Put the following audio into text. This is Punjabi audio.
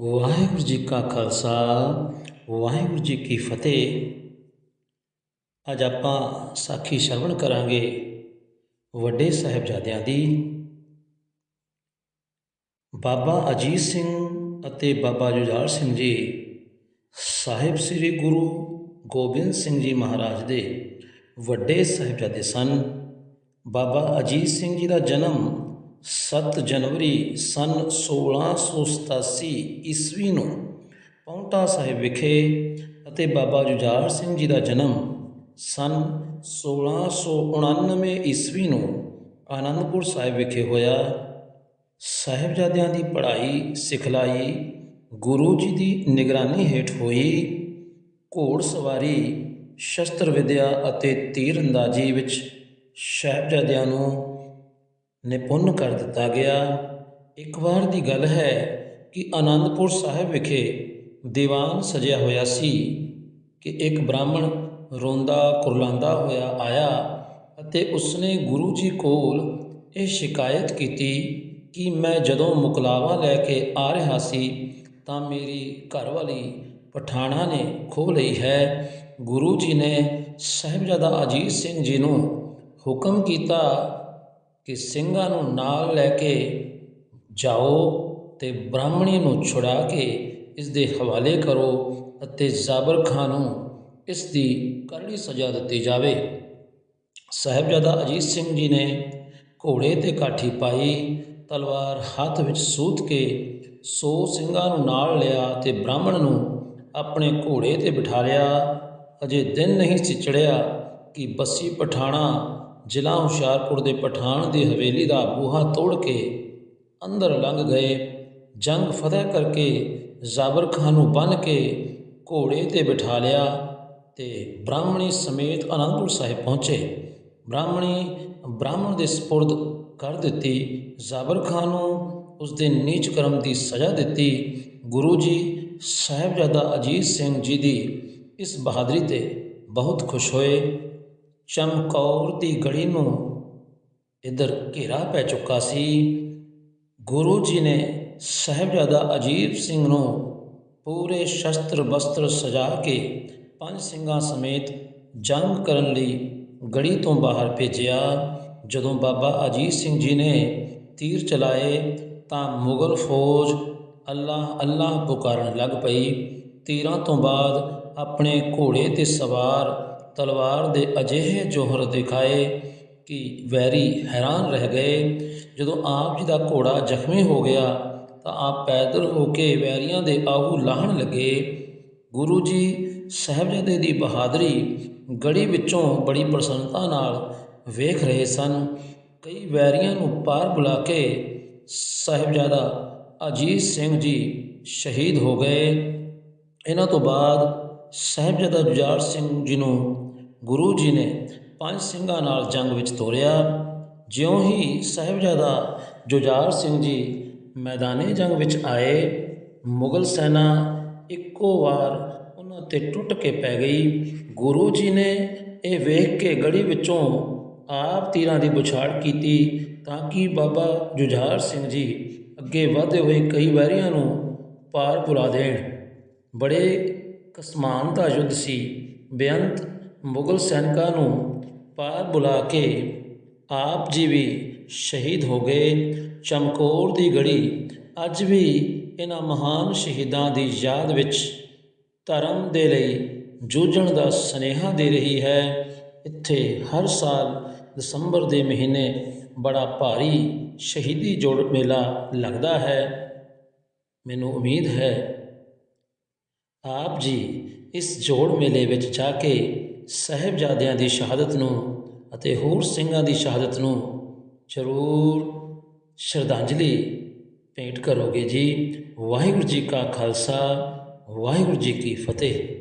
ਵਾਹਿਗੁਰੂ ਜੀ ਕਾ ਖਾਲਸਾ, ਵਾਹਿਗੁਰੂ ਜੀ ਕੀ ਫਤਿਹ। ਅੱਜ ਆਪਾਂ ਸਾਖੀ ਸ਼ਰਵਣ ਕਰਾਂਗੇ ਵੱਡੇ ਸਾਹਿਬਜ਼ਾਦਿਆਂ ਦੀ। ਬਾਬਾ ਅਜੀਤ ਸਿੰਘ ਅਤੇ ਬਾਬਾ ਜੁਝਾਰ ਸਿੰਘ ਜੀ, ਸਾਹਿਬ ਸ੍ਰੀ ਗੁਰੂ ਗੋਬਿੰਦ ਸਿੰਘ ਜੀ ਮਹਾਰਾਜ ਦੇ ਵੱਡੇ ਸਾਹਿਬਜ਼ਾਦੇ ਸਨ। ਬਾਬਾ ਅਜੀਤ ਸਿੰਘ ਜੀ ਦਾ ਜਨਮ 7 ਜਨਵਰੀ ਸਨ 1687 ਈਸਵੀ ਨੂੰ ਪੌਂਟਾ ਸਾਹਿਬ ਵਿਖੇ ਅਤੇ ਬਾਬਾ ਜੁਝਾਰ ਸਿੰਘ ਜੀ ਦਾ ਜਨਮ ਸਨ 1699 ਈਸਵੀ ਨੂੰ ਆਨੰਦਪੁਰ ਸਾਹਿਬ ਵਿਖੇ ਹੋਇਆ। ਸਾਹਿਬਜ਼ਾਦਿਆਂ ਦੀ ਪੜ੍ਹਾਈ ਸਿਖਲਾਈ ਗੁਰੂ ਜੀ ਦੀ ਨਿਗਰਾਨੀ ਹੇਠ ਹੋਈ। ਘੋੜ ਸਵਾਰੀ, ਸ਼ਸਤਰ ਵਿਦਿਆ ਅਤੇ ਤੀਰ ਅੰਦਾਜ਼ੀ ਵਿੱਚ ਸਾਹਿਬਜ਼ਾਦਿਆਂ ਨੂੰ ਨਿਪੁੰਨ ਕਰ ਦਿੱਤਾ ਗਿਆ। ਇੱਕ ਵਾਰ ਦੀ ਗੱਲ ਹੈ ਕਿ ਆਨੰਦਪੁਰ ਸਾਹਿਬ ਵਿਖੇ ਦੀਵਾਨ ਸਜਿਆ ਹੋਇਆ ਸੀ ਕਿ ਇੱਕ ਬ੍ਰਾਹਮਣ ਰੋਂਦਾ ਕੁਰਲਾਉਂਦਾ ਹੋਇਆ ਆਇਆ ਅਤੇ ਉਸਨੇ ਗੁਰੂ ਜੀ ਕੋਲ ਇਹ ਸ਼ਿਕਾਇਤ ਕੀਤੀ ਕਿ ਮੈਂ ਜਦੋਂ ਮੁਕਲਾਵਾ ਲੈ ਕੇ ਆ ਰਿਹਾ ਸੀ ਤਾਂ ਮੇਰੀ ਘਰਵਾਲੀ ਪਠਾਣਾ ਨੇ ਖੋਹ ਲਈ ਹੈ। ਗੁਰੂ ਜੀ ਨੇ ਸਾਹਿਬਜ਼ਾਦਾ ਅਜੀਤ ਸਿੰਘ ਜੀ ਨੂੰ ਹੁਕਮ ਕੀਤਾ ਕਿ ਸਿੰਘਾਂ ਨੂੰ ਨਾਲ ਲੈ ਕੇ ਜਾਓ ਤੇ ਬ੍ਰਾਹਮਣੀ ਨੂੰ ਛੁਡਾ ਕੇ ਇਸ ਦੇ ਹਵਾਲੇ ਕਰੋ ਅਤੇ ਜ਼ਾਬਰ ਖਾਨ ਨੂੰ ਇਸ ਦੀ ਕਰੜੀ ਸਜ਼ਾ ਦਿੱਤੀ ਜਾਵੇ। ਸਾਹਿਬਜ਼ਾਦਾ ਅਜੀਤ ਸਿੰਘ ਜੀ ਨੇ ਘੋੜੇ ਤੇ ਕਾਠੀ ਪਾਈ, ਤਲਵਾਰ ਹੱਥ ਵਿੱਚ ਸੂਤ ਕੇ ਸੌ ਸਿੰਘਾਂ ਨੂੰ ਨਾਲ ਲਿਆ ਤੇ ਬ੍ਰਾਹਮਣ ਨੂੰ ਆਪਣੇ ਘੋੜੇ ਤੇ ਬਿਠਾ ਲਿਆ। ਅਜੇ ਦਿਨ ਨਹੀਂ ਸੀ ਚੜਿਆ ਕਿ ਬੱਸੀ ਪਠਾਣਾ ਜ਼ਿਲ੍ਹਾ ਹੁਸ਼ਿਆਰਪੁਰ ਦੇ ਪਠਾਨ ਦੀ ਹਵੇਲੀ ਦਾ ਬੂਹਾ ਤੋੜ ਕੇ ਅੰਦਰ ਲੰਘ ਗਏ। ਜੰਗ ਫਤਿਹ ਕਰਕੇ ਜ਼ਾਬਰ ਖਾਨ ਨੂੰ ਬੰਨ ਕੇ ਘੋੜੇ ਤੇ ਬਿਠਾ ਲਿਆ ਤੇ ਬ੍ਰਾਹਮਣੀ ਸਮੇਤ ਅਨੰਦਪੁਰ ਸਾਹਿਬ ਪਹੁੰਚੇ। ਬ੍ਰਾਹਮਣੀ, ਬ੍ਰਾਹਮਣ ਦੇ ਸਪੁਰਦ ਕਰ ਦਿੱਤੀ। ਜ਼ਾਬਰ ਖਾਨ ਨੂੰ ਉਸ ਦੇ ਨੀਚ ਕਰਮ ਦੀ ਸਜ਼ਾ ਦਿੱਤੀ। ਗੁਰੂ ਜੀ, ਸਾਹਿਬਜ਼ਾਦਾ ਅਜੀਤ ਸਿੰਘ ਜੀ ਦੀ ਇਸ ਬਹਾਦਰੀ ਤੇ ਬਹੁਤ ਖੁਸ਼ ਹੋਏ। ਚਮਕੌਰ ਦੀ ਗੜੀ ਨੂੰ ਇਧਰ ਘੇਰਾ ਪੈ ਚੁੱਕਾ ਸੀ। ਗੁਰੂ ਜੀ ਨੇ ਸਾਹਿਬਜ਼ਾਦਾ ਅਜੀਤ ਸਿੰਘ ਨੂੰ ਪੂਰੇ ਸ਼ਸਤਰ ਬਸਤਰ ਸਜਾ ਕੇ ਪੰਜ ਸਿੰਘਾਂ ਸਮੇਤ ਜੰਗ ਕਰਨ ਲਈ ਗੜੀ ਤੋਂ ਬਾਹਰ ਭੇਜਿਆ। ਜਦੋਂ ਬਾਬਾ ਅਜੀਤ ਸਿੰਘ ਜੀ ਨੇ ਤੀਰ ਚਲਾਏ ਤਾਂ ਮੁਗਲ ਫੌਜ ਅੱਲਾਹ ਅੱਲਾਹ ਪੁਕਾਰਨ ਲੱਗ ਪਈ। ਤੀਰਾਂ ਤੋਂ ਬਾਅਦ ਆਪਣੇ ਘੋੜੇ ਤੇ ਸਵਾਰ ਤਲਵਾਰ ਦੇ ਅਜਿਹੇ ਜੋਹਰ ਦਿਖਾਏ ਕਿ ਵੈਰੀ ਹੈਰਾਨ ਰਹਿ ਗਏ। ਜਦੋਂ ਆਪ ਜੀ ਦਾ ਘੋੜਾ ਜ਼ਖਮੀ ਹੋ ਗਿਆ, ਤਾਂ ਆਪ ਪੈਦਲ ਹੋ ਕੇ ਵੈਰੀਆਂ ਦੇ ਆਹੂ ਲਾਹਣ ਲੱਗੇ। ਗੁਰੂ ਜੀ ਸਾਹਿਬਜ਼ਾਦੇ ਦੀ ਬਹਾਦਰੀ ਗੜੀ ਵਿੱਚੋਂ ਬੜੀ ਪ੍ਰਸੰਨਤਾ ਨਾਲ ਵੇਖ ਰਹੇ ਸਨ। ਕਈ ਵੈਰੀਆਂ ਨੂੰ ਪਾਰ ਬੁਲਾ ਕੇ ਸਾਹਿਬਜ਼ਾਦਾ ਅਜੀਤ ਸਿੰਘ ਜੀ ਸ਼ਹੀਦ ਹੋ ਗਏ। ਇਹਨਾਂ ਤੋਂ ਬਾਅਦ ਸਾਹਿਬਜ਼ਾਦਾ ਜੁਝਾਰ ਸਿੰਘ ਜੀ ਨੂੰ ਗੁਰੂ ਜੀ ਨੇ ਪੰਜ ਸਿੰਘਾਂ ਨਾਲ ਜੰਗ ਵਿੱਚ ਤੋਰਿਆ, ਜਿਉਂ ਹੀ ਸਾਹਿਬਜ਼ਾਦਾ ਜੁਝਾਰ ਸਿੰਘ ਜੀ ਮੈਦਾਨੇ ਜੰਗ ਵਿੱਚ ਆਏ, ਮੁਗਲ ਸੈਨਾ ਇੱਕੋ ਵਾਰ ਉਹਨਾਂ ਤੇ ਟੁੱਟ ਕੇ ਪੈ ਗਈ। ਗੁਰੂ ਜੀ ਨੇ ਇਹ ਵੇਖ ਕੇ ਗੜੀ ਵਿੱਚੋਂ ਆਪ ਤੀਰਾਂ ਦੀ ਬੁਛਾੜ ਕੀਤੀ ਤਾਂ ਕਿ ਬਾਬਾ ਜੁਝਾਰ ਸਿੰਘ ਜੀ ਅੱਗੇ ਵਧਦੇ ਹੋਏ ਕਈ ਵੈਰੀਆਂ ਨੂੰ ਪਾਰ ਪੁਲਾ ਦੇਣ। ਬੜੇ ਕਸਮਾਨ ਦਾ ਯੁੱਧ ਸੀ। ਬੇਅੰਤ ਮੁਗਲ ਸੈਨਿਕਾਂ ਨੂੰ ਪਾਰ ਬੁਲਾ ਕੇ ਆਪ ਜੀ ਵੀ ਸ਼ਹੀਦ ਹੋ ਗਏ। ਚਮਕੌਰ ਦੀ ਗੜੀ ਅੱਜ ਵੀ ਇਹਨਾਂ ਮਹਾਨ ਸ਼ਹੀਦਾਂ ਦੀ ਯਾਦ ਵਿੱਚ ਧਰਮ ਦੇ ਲਈ ਜੂਝਣ ਦਾ ਸਨੇਹਾ ਦੇ ਰਹੀ ਹੈ। ਇੱਥੇ ਹਰ ਸਾਲ ਦਸੰਬਰ ਦੇ ਮਹੀਨੇ ਬੜਾ ਭਾਰੀ ਸ਼ਹੀਦੀ ਜੋੜ ਮੇਲਾ ਲੱਗਦਾ ਹੈ। ਮੈਨੂੰ ਉਮੀਦ ਹੈ ਆਪ ਜੀ ਇਸ ਜੋੜ ਮੇਲੇ ਵਿੱਚ ਜਾ ਕੇ ਸਾਹਿਬਜ਼ਾਦਿਆਂ ਦੀ ਸ਼ਹਾਦਤ ਨੂੰ ਅਤੇ ਹੋਰ ਸਿੰਘਾਂ ਦੀ ਸ਼ਹਾਦਤ ਨੂੰ ਜ਼ਰੂਰ ਸ਼ਰਧਾਂਜਲੀ ਭੇਂਟ ਕਰੋਗੇ ਜੀ। ਵਾਹਿਗੁਰੂ ਜੀ ਕਾ ਖਾਲਸਾ, ਵਾਹਿਗੁਰੂ ਜੀ ਕੀ ਫਤਿਹ।